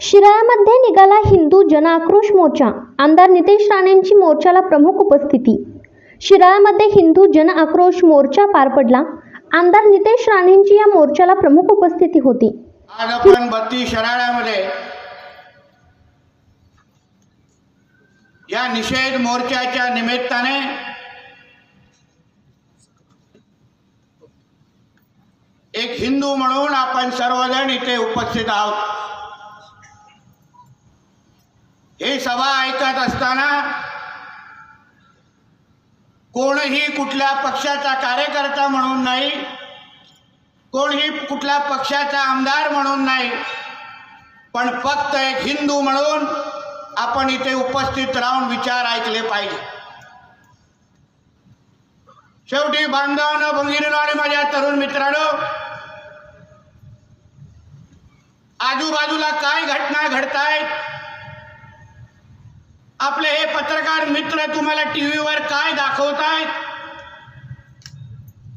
शिराळ्यामध्ये निघाला हिंदू जनआक्रोश मोर्चा. आमदार नितेश राणेंची मोर्चाला प्रमुख उपस्थिती. शिराळ्यामध्ये हिंदू जनआक्रोश मोर्चा पार पडला. आमदार नितेश राणेंची या मोर्चाला प्रमुख उपस्थिती होती. आज आपण बत्ती शराळ्यामध्ये या निषेध मोर्चाच्या निमित्ताने एक हिंदू म्हणून आपण सर्वजण इथे उपस्थित आहोत. ही सभा ऐकत असताना कोणही कुठल्या पक्षाचा कार्यकर्ता म्हणून नाही कोणही कुठल्या पक्षाचा आमदार म्हणून नाही पण फक्त एक हिंदू म्हणून आपण इथे उपस्थित राहून विचार ऐकले पाहिजे. शेवटी बांधवानं भंगिरीनो आणि माझ्या तरुण मित्रांनो आजूबाजूला काय घटना घडतायत? आपले हे पत्रकार मित्र तुम्हाला टी व्हीवर काय दाखवतायत?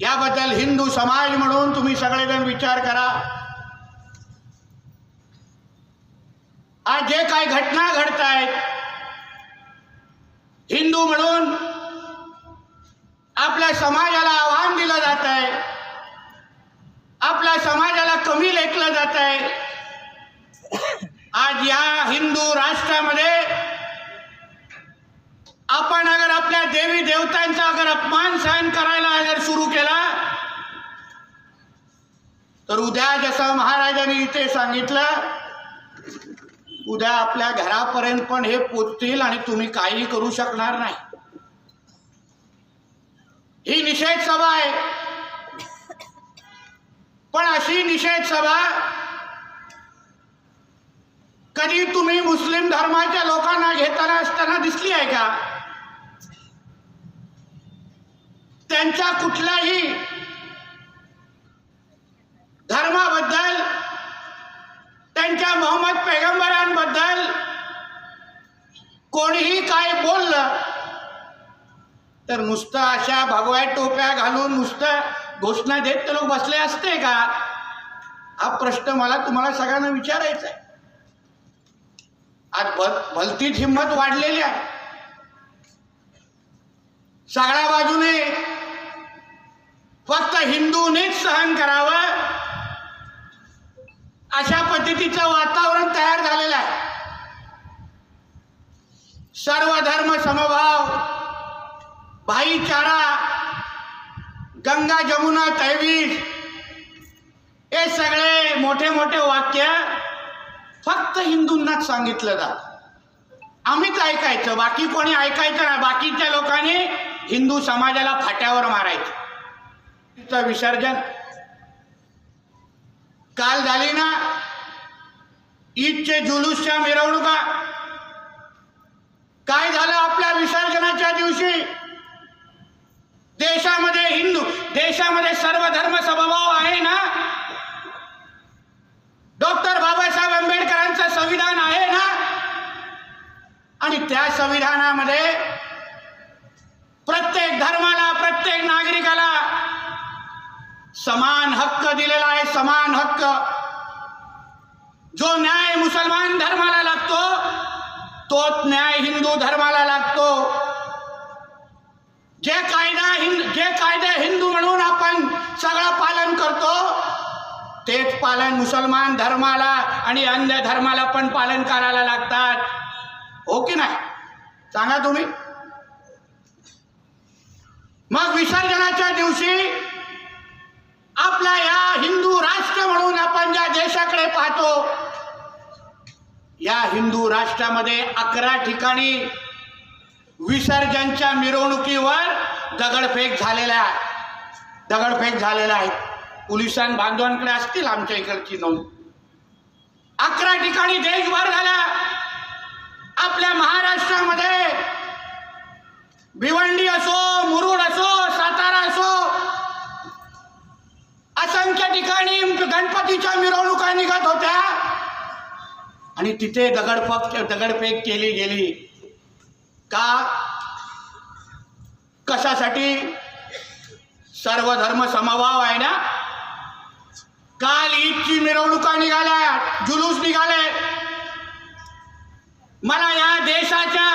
याबद्दल हिंदू समाज म्हणून तुम्ही सगळेजण विचार करा. आज जे काही घटना घडत आहेत हिंदू म्हणून आपल्या समाजाला आव्हान दिलं जात आहे आपल्या समाजाला कमी लेखलं जात आहे आज या हिंदू राष्ट्रामध्ये आपण अगर आपल्या देवी देवतांचा अगर अपमान सहन करायला अगर सुरू केला तर उद्या जसं महाराजांनी इथे सांगितलं उद्या आपल्या घरापर्यंत पण हे पोचतील आणि तुम्ही काही करू शकणार नाही. ही निषेध सभा आहे. पण अशी निषेध सभा कधी तुम्ही मुस्लिम धर्माच्या लोकांना घेताना असताना दिसली आहे का? त्यांच्या कुठल्याही धर्माबद्दल त्यांच्या मोहम्मद पैगंबरांबद्दल कोणीही काय बोललं तर नुसतं अशा भगव्या टोप्या घालून नुसतं घोषणा देत ते लोक बसले असते का? हा प्रश्न मला तुम्हाला सगळ्यांना विचारायचा आहे. आज भलतीच हिंमत वाढलेली आहे. सगळ्या बाजूने फक्त हिंदूनेच सहन करावं. अशा पद्धतीचं वातावरण तयार झालेलं आहे. सर्व धर्म समभाव भाईचारा गंगा जमुना तहवीज हे सगळे मोठे मोठे वाक्य फक्त हिंदूंनाच सांगितलं जात. आम्हीच ऐकायचं बाकी कोणी ऐकायचं नाही. बाकीच्या लोकांनी हिंदू समाजाला फाट्यावर मारायचं. तिचं विसर्जन. काल झाली ना? ईदचे जुलूसच्या मिरवणुका. काय झालं आपल्या विसर्जनाच्या दिवशी? देशामध्ये हिंदू देशामध्ये सर्व धर्म समभाव आहे ना डॉक्टर बाबासाहेब आंबेडकरांचं संविधान आहे ना आणि त्या संविधानामध्ये प्रत्येक धर्माला प्रत्येक नागरिकाला समान हक्क दिलेला आहे समान हक्क। जो न्याय मुसलमान धर्माला लागतो तोच न्याय हिंदू धर्माला लागतो. जे कायदा हिंद जे कायदे हिंदू म्हणून आपण सगळं पालन करतो तेच पालन मुसलमान धर्माला आणि अन्य धर्माला पण पालन करायला लागतात. हो की नाही? सांगा तुम्ही. मग विसर्जनाच्या दिवशी आपला या हिंदू राष्ट्र म्हणून आपण ज्या देशाकडे पाहतो या हिंदू राष्ट्रामध्ये अकरा ठिकाणी विसर्जनच्या मिरवणुकीवर दगडफेक झालेल्या आहे. दगडफेक झालेल्या आहेत पोलिसां बांधवांकडे असतील आमच्या इकडची नोंद. अकरा ठिकाणी देशभर झाल्या आपल्या महाराष्ट्रामध्ये भिवंडी असो मुरुड असो असंख्य ठिकाणी गणपतीच्या मिरवणुका निघत होत्या. आणि तिथे दगडफक दगडफेक केली गेली. का? कशासाठी? सर्व धर्म समभाव आहे ना? काल ईदची मिरवणुका निघाल्या जुलूस निघाले. मला या देशाच्या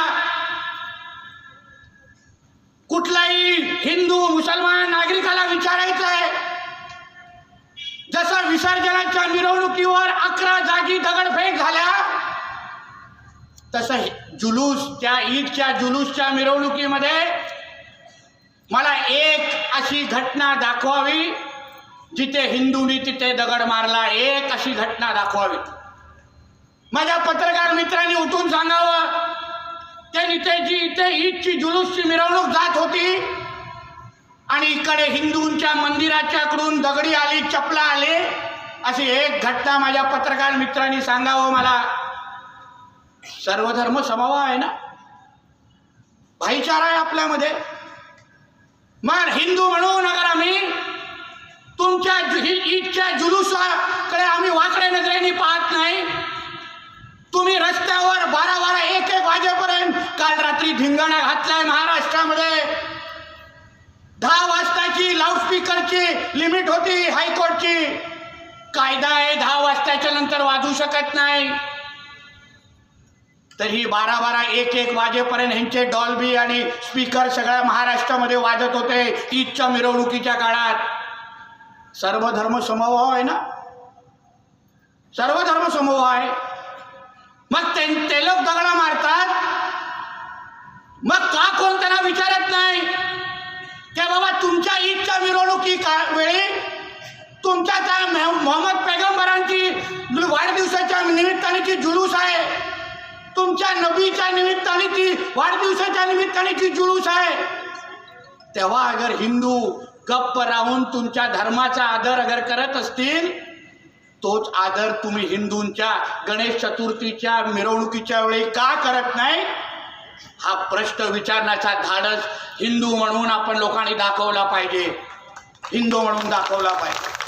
कुठलाही हिंदू मुसलमान नागरिक विचारायचं आहे जसं विसर्जनाच्या मिरवणुकीवर अकरा जागी दगडफेक झाल्या. तसं जुलूस त्या ईदच्या जुलूसच्या मिरवणुकीमध्ये मला एक अशी घटना दाखवावी जिथे हिंदूंनी तिथे दगड मारला. एक अशी घटना दाखवावी. माझ्या पत्रकार मित्रांनी उठून सांगावं ते इथे जी इथे ईदची जुलूसची मिरवणूक जात होती आणि इकडे हिंदूंच्या मंदिराच्याकडून दगडी आली चपला आले. अशी एक घटना माझ्या पत्रकार मित्रांनी सांगावं मला. सर्वधर्म समभाव आहे ना? भाईचारा आहे आपल्यामध्ये. मग हिंदू म्हणून अगर आम्ही. तुमच्या ईदच्या जुलूसाकडे आम्ही वाकड्या नजरेने पाहत नाही. तुम्ही रस्त्यावर बारा बारा एक एक वाजेपर्यंत काल रात्री धिंगाणा घातलाय महाराष्ट्रामध्ये. दहा वाजताची लाऊडस्पीकरची लिमिट होती हायकोर्टची. कायदा आहे दहा वाजताच्या नंतर वाजू शकत नाही. तर ही बारा बारा एक एक वाजेपर्यंत ह्यांचे डॉल्बी आणि स्पीकर सगळ्या महाराष्ट्रामध्ये वाजत होते ईदच्या मिरवणुकीच्या काळात. सर्व धर्म समूह आहे ना? सर्व धर्म समूह आहे. मग ते ते लोक दगडा मारतात. मग का कोण त्यांना विचारत नाही? त्या बाबा तुमच्या ईदच्या मिरवणुकी का वेळी तुमच्या त्या मोहम्मद पैगंबरांची वाढदिवसाच्या निमित्ताने जी जुलूस आहे. तुमच्या नबीच्या निमित्ताने ती वाढदिवसाच्या निमित्ताने जी जुलूस आहे. तेव्हा अगर हिंदू गप्प राहून तुमच्या धर्माचा आदर अगर करत असतील तोच आदर तुम्ही हिंदूंच्या गणेश चतुर्थीच्या मिरवणुकीच्या वेळी का करत नाही? हा प्रश्न विचारण्याचा धाडस हिंदू म्हणून आपण लोकांनी दाखवला पाहिजे. हिंदू म्हणून दाखवला पाहिजे.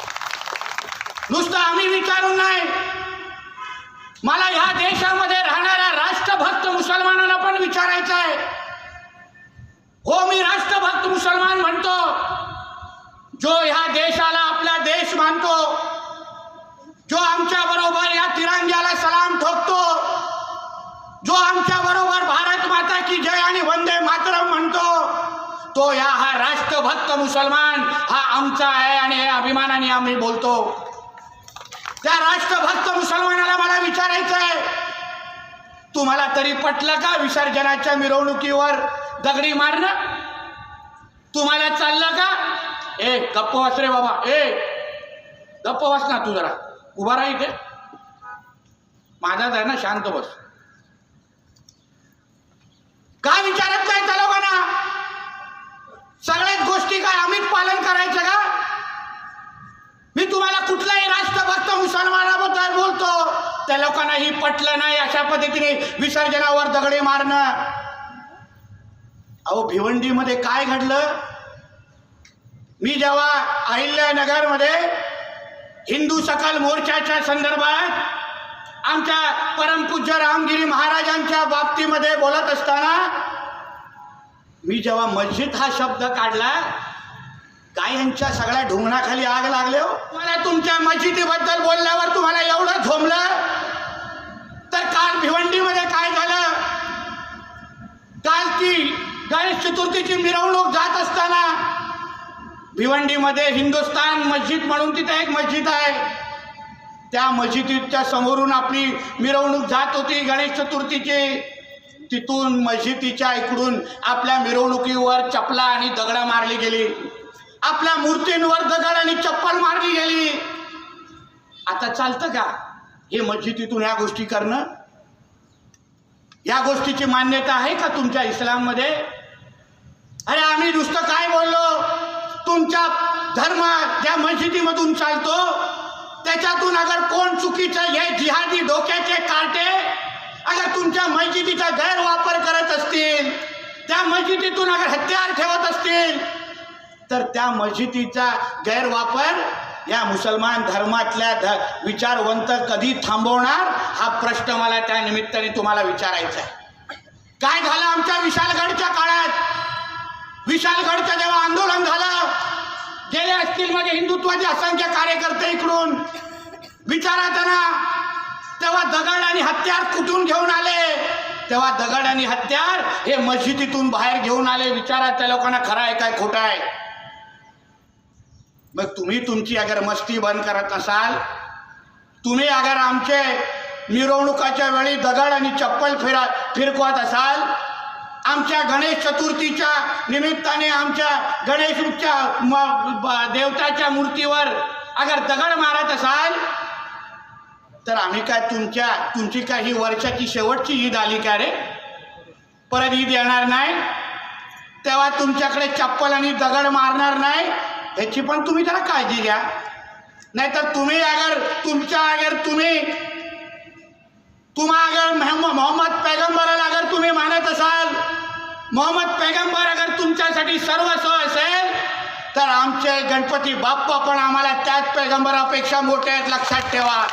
नुसतं आम्ही विचारून नाही. मला ह्या देशामध्ये राहणाऱ्या राष्ट्रभक्त मुसलमानांना पण विचारायचं आहे. हो मी राष्ट्रभक्त मुसलमान म्हणतो. जो ह्या देशाला आपला देश मानतो जो आमच्या बरोबर या तिरंग्याला सलाम ठोकतो जो आमच्या बरोबर भारत माता की जय आणि वंदे मातरम म्हणतो तो या हा राष्ट्रभक्त मुसलमान हा आमचा आहे आणि हे अभिमानाने आम्ही बोलतो. त्या राष्ट्रभक्त मुसलमानाला मला विचारायचं आहे तुम्हाला तरी पटलं का विसर्जनाच्या मिरवणुकीवर दगडी मारणं? तुम्हाला चाललं का? ए गप्प वाच रे बाबा ए गप्प वाच ना तू जरा. उभा राहा इथे. माझाच आहे ना शांत बस. का विचारत नाही त्या लोकांना सगळ्याच गोष्टी काय आम्हीच पालन करायचं का? तुम्हाला कुठलाही राष्ट्रभक्त मुसलमानाबद्दल बोलतो त्या लोकांना ही पटलं नाही अशा पद्धतीने विसर्जनावर दगडे मारणं. अहो भिवंडीमध्ये काय घडलं? मी जेव्हा अहिल्यानगरमध्ये हिंदू सकल मोर्चाच्या संदर्भात आमच्या परमपूज्य रामगिरी महाराजांच्या बाबतीमध्ये बोलत असताना मी जेव्हा मस्जिद हा शब्द काढला गायांच्या सगळ्या ढुंगणाखाली आग लागले हो. मला तुमच्या मस्जिदीबद्दल बोलल्यावर तुम्हाला एवढं झोमलं तर काल भिवंडीमध्ये काय झालं? काल ती गणेश चतुर्थीची मिरवणूक जात असताना भिवंडीमध्ये हिंदुस्तान मस्जिद म्हणून तिथे एक मस्जिद आहे. त्या मस्जिदीच्या समोरून आपली मिरवणूक जात होती गणेश चतुर्थीची. तिथून मस्जिदीच्या इकडून आपल्या मिरवणुकीवर चपला आणि दगडा मारली गेली. आपल्या मूर्तींवर दगड आणि चप्पल मारली गेली. आता चालतं का? हे मस्जिदीतून या गोष्टी करणं? या गोष्टीची मान्यता आहे का तुमच्या इस्लाममध्ये? अरे आम्ही नुसतं काय बोललो? तुमच्या धर्म ज्या मस्जिदीमधून चालतो त्याच्यातून अगर कोण चुकीचं हे जिहादी डोक्याचे काटे अगर तुमच्या मस्जिदीचा गैरवापर करत असतील त्या मस्जिदीतून अगर हत्यार ठेवत असतील तर त्या मस्जिदीचा गैरवापर या मुसलमान धर्मातल्या ध विचारवंत कधी थांबवणार? हा प्रश्न मला त्या निमित्ताने तुम्हाला विचारायचा आहे. काय झालं आमच्या विशालगडच्या काळात? विशालगडचं जेव्हा आंदोलन झालं गेले असतील माझे हिंदुत्वाचे असंख्य कार्यकर्ते इकडून विचारा त्यांना तेव्हा दगड आणि हत्यार कुठून घेऊन आले? तेव्हा दगड आणि हत्यार हे मस्जिदीतून बाहेर घेऊन आले. विचारा त्या लोकांना खरं आहे काय खोटं आहे? मग तुम्ही तुमची अगर मस्ती बंद करत असाल तुम्ही अगर आमचे मिरवणुकाच्या वेळी दगड आणि चप्पल फिरा फिरकवत असाल आमच्या गणेश चतुर्थीच्या निमित्ताने आमच्या गणेशच्या देवताच्या मूर्तीवर अगर दगड मारत असाल तर आम्ही काय तुमच्या तुमची काय ही वर्षाची शेवटची ईद आली का रे? परत ईद येणार नाही तेव्हा तुमच्याकडे चप्पल आणि दगड मारणार नाही ह्याची पण तुम्ही जरा काळजी घ्या. नाहीतर तुम्ही अगर तुमच्या अगर तुम्ही तुम्हा अगर मोहम्मद मोहम्मद पैगंबराला अगर तुम्ही मानत असाल मोहम्मद पैगंबर अगर तुमच्यासाठी सर्वस्व असेल तर आमचे गणपती बाप्पा पण आम्हाला त्याच पैगंबरापेक्षा मोठे आहेत लक्षात ठेवा.